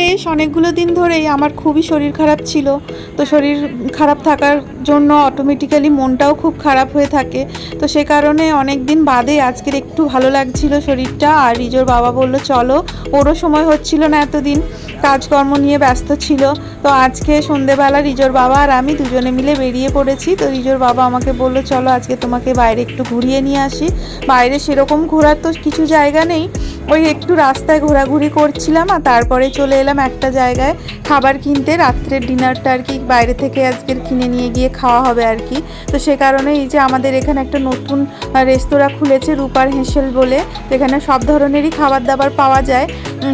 বেশ অনেকগুলো দিন ধরেই আমার খুবই শরীর খারাপ ছিল। তো শরীর খারাপ থাকার জন্য অটোমেটিক্যালি মনটাও খুব খারাপ হয়ে থাকে। তো সে কারণে অনেক দিন বাদে আজকের একটু ভালো লাগছিল শরীরটা। আর রিজোর বাবা বলল, চলো, ওরও সময় হচ্ছিল না এতদিন। কাজকর্ম নিয়ে ব্যস্ত ছিল। তো আজকে সন্ধেবেলা রিজোর বাবা আর আমি দুজনে মিলে বেরিয়ে পড়েছি। তো রিজোর বাবা আমাকে বলল, চলো, আজকে তোমাকে বাইরে একটু ঘুরিয়ে নিয়ে আসি। বাইরে সেরকম ঘোরার তো কিছু জায়গা নেই। ওই একটু রাস্তায় ঘোরাঘুরি করছিলাম আর তারপরে চলে এলাম একটা জায়গায় খাবার কিনতে, রাত্রের ডিনারটা আর কি বাইরে থেকে আজকের কিনে নিয়ে গিয়ে খাওয়া হবে আর কি। তো সে কারণে এই যে আমাদের এখানে একটা নতুন রেস্তোরাঁ খুলেছে রূপার হেঁসেল বলে। এখানে সব ধরনেরই খাবার দাবার পাওয়া যায়।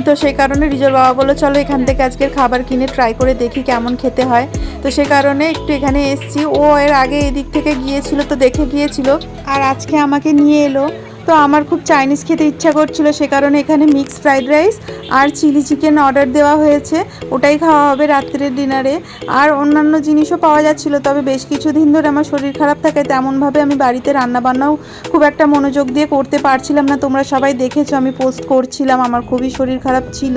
তো সেই কারণে রিজোর বাবা বলল, চলো এখান থেকে আজকের খাবার কিনে ট্রাই করে দেখি কেমন খেতে হয়। তো সে কারণে একটু এখানে এসছি। ও এর আগে এদিক থেকে গিয়েছিল, তো দেখে গিয়েছিল। আর আজকে আমাকে নিয়ে এলো। তো আমার খুব চাইনিজ খেতে ইচ্ছা করছিল, সে কারণে এখানে মিক্স ফ্রাইড রাইস আর চিলি চিকেন অর্ডার দেওয়া হয়েছে। ওটাই খাওয়া হবে রাত্রের ডিনারে আর অন্যান্য জিনিসও পাওয়া যাচ্ছিল, তবে বেশ কিছুদিন ধরে আমার শরীর খারাপ থাকে, তেমনভাবে আমি বাড়িতে রান্নাবান্নাও খুব একটা মনোযোগ দিয়ে করতে পারছিলাম না। তোমরা সবাই দেখেছ, আমি পোস্ট করছিলাম, আমার খুবই শরীর খারাপ ছিল।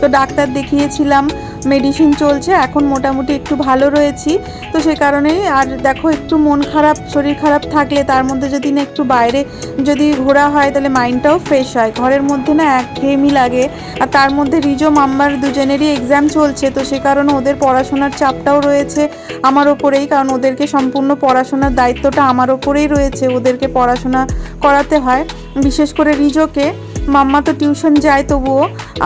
তো ডাক্তার দেখিয়েছিলাম মেডিসিন চলছে, এখন মোটামুটি একটু ভালো রয়েছি। তো সে কারণেই, আর দেখো একটু মন খারাপ, শরীর খারাপ থাকলে তার মধ্যে যদি না একটু বাইরে যদি ঘোরা হয়, তাহলে মাইন্ডটাও ফ্রেশ হয়। ঘরের মধ্যে না এক একঘেয়েমি লাগে। আর তার মধ্যে রিজো মাম্মার দুজনেরই এক্সাম চলছে, তো সে কারণে ওদের পড়াশোনার চাপটাও রয়েছে আমার ওপরেই। কারণ ওদেরকে সম্পূর্ণ পড়াশোনার দায়িত্বটা আমার ওপরেই রয়েছে, ওদেরকে পড়াশোনা করাতে হয়। বিশেষ করে রিজোকে, মাম্মা তো টিউশন যায় তবুও,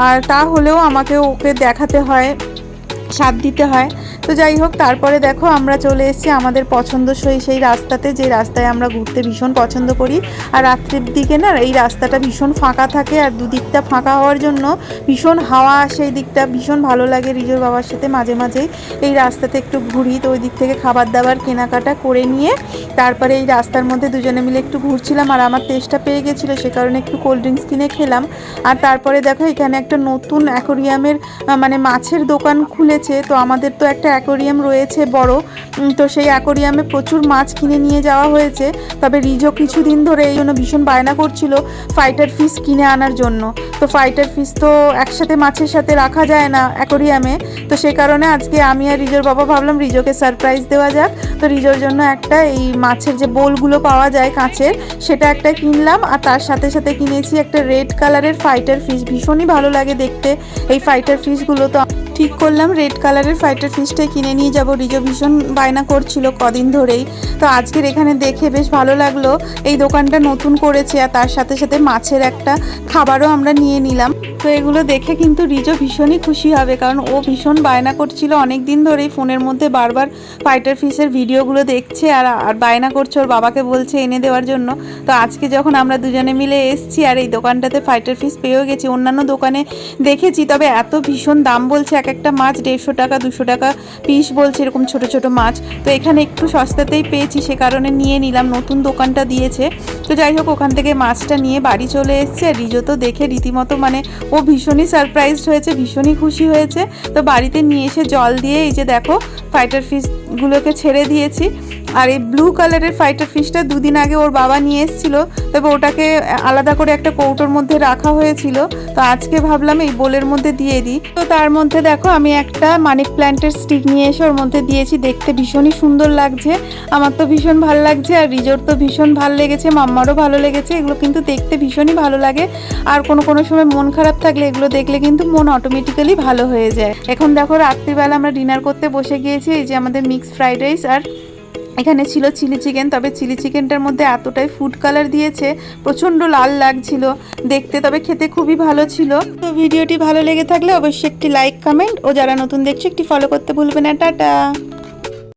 আর তা হলেও আমাকে ওকে দেখাতে হয়, সাথ দিতে হয়। তো যাই হোক, তারপরে দেখো আমরা চলে এসেছি আমাদের পছন্দসই সেই রাস্তাতে, যে রাস্তায় আমরা ঘুরতে ভীষণ পছন্দ করি। আর রাত্রের দিকে না, এই রাস্তাটা ভীষণ ফাঁকা থাকে আর দুদিকটা ফাঁকা হওয়ার জন্য ভীষণ হাওয়া সেই দিকটা, ভীষণ ভালো লাগে রিজোর বাবার সাথে মাঝে মাঝেই। এই রাস্তাতে একটু ঘুরি, তো ওই দিক থেকে খাবার দাবার কেনাকাটা করে নিয়ে তারপরে এই রাস্তার মধ্যে দুজনে মিলে একটু ঘুরছিলাম আর আমার তেষ্টা পেয়ে গেছিল, সে কারণে একটু কোল্ড ড্রিঙ্কস কিনে খেলাম। আর তারপরে দেখো, এখানে একটা নতুন অ্যাকোরিয়ামের মানে মাছের দোকান খুলেছে, তো আমাদের তো একটা অ্যাকোরিয়াম রয়েছে বড়। তো সেই অ্যাকোরিয়ামে প্রচুর মাছ কিনে নিয়ে যাওয়া হয়েছে। তবে রিজো কিছুদিন ধরে এই জন্য ভীষণ বায়না করছিল ফাইটার ফিশ কিনে আনার জন্য। তো ফাইটার ফিশ তো একসাথে মাছের সাথে রাখা যায় না অ্যাকোরিয়ামে। তো সে কারণে আজকে আমি আর রিজোর বাবা ভাবলাম রিজোকে সারপ্রাইজ দেওয়া যাক। তো রিজোর জন্য একটা এই মাছের যে বোলগুলো পাওয়া যায় কাঁচের, সেটা একটা কিনলাম। আর তার সাথে সাথে কিনেছি একটা রেড কালারের ফাইটার ফিশ ভীষণই ভালো লাগে দেখতে এই ফাইটার ফিশগুলো তো ঠিক করলাম রেড কালারের ফাইটার ফিশটাই কিনে নিয়ে যাব। রিজো ভীষণ বায়না করছিল কদিন ধরেই। তো আজকের এখানে দেখে বেশ ভালো লাগল। এই দোকানটা নতুন করেছে আর তার সাথে সাথে মাছের একটা খাবারও আমরা নিয়ে নিলাম। তো এগুলো দেখে কিন্তু রিজো ভীষণই খুশি হবে কারণ ও ভীষণ বায়না করছিল। অনেক দিন ধরেই ফোনের মধ্যে বারবার ফাইটার ফিশের ভিডিওগুলো দেখছে আর আর বায়না করছে। ওর বাবাকে বলছে এনে দেওয়ার জন্য। তো আজকে যখন আমরা দুজনে মিলে এসছি আর এই দোকানটাতে ফাইটার ফিশ পেয়েও গেছি, অন্যান্য দোকানে দেখেছি। তবে এত ভীষণ দাম বলছে এক একটা মাছ দেড়শো টাকা, দুশো টাকা পিস বলছে এরকম ছোট ছোট মাছ। তো এখানে একটু সস্তাতেই পেয়েছি, সে কারণে নিয়ে নিলাম, নতুন দোকানটা দিয়েছে। তো যাই হোক, ওখান থেকে মাছটা নিয়ে বাড়ি চলে এসছে আর রিজো তো দেখে রীতিমতো মানে ও ভীষণই সারপ্রাইজড হয়েছে, ভীষণই খুশি হয়েছে। তো বাড়িতে নিয়ে এসে জল দিয়ে এই যে দেখো ফাইটার ফিশগুলোকে ছেড়ে দিয়েছি। আর এই ব্লু কালারের ফাইটার ফিশটা দুদিন আগে ওর বাবা নিয়ে এসেছিল। তবে ওটাকে আলাদা করে একটা কৌটোর মধ্যে রাখা হয়েছিল। তো আজকে ভাবলাম এই বোলের মধ্যে দিয়ে দিই। তো তার মধ্যে দেখো, আমি একটা মানি প্ল্যান্টের স্টিক নিয়ে এসে ওর মধ্যে দিয়েছি। দেখতে ভীষণই সুন্দর লাগছে। আমার তো ভীষণ ভালো লাগছে আর রিজোর তো ভীষণ ভালো লেগেছে, মাম্মারও ভালো লেগেছে। এগুলো কিন্তু দেখতে ভীষণই ভালো লাগে। আর কোনো কোনো সময় মন খারাপ থাকলে এগুলো দেখলে কিন্তু মন অটোমেটিক্যালি ভালো হয়ে যায়। এখন দেখো, রাত্রিবেলা আমরা ডিনার করতে বসে গিয়েছি। এই যে আমাদের মিক্স ফ্রাইড রাইস আর এখানে ছিল চিলি চিকেন, তবে চিলি চিকেনটার মধ্যে এতটাই ফুড কালার দিয়েছে, প্রচণ্ড লাল লাগছিল দেখতে, তবে খেতে খুবই ভালো ছিল। তো ভিডিওটি ভালো লেগে থাকলে অবশ্যই একটি লাইক কমেন্ট ও যারা নতুন দেখছে একটি ফলো করতে ভুলবে না, টাটা।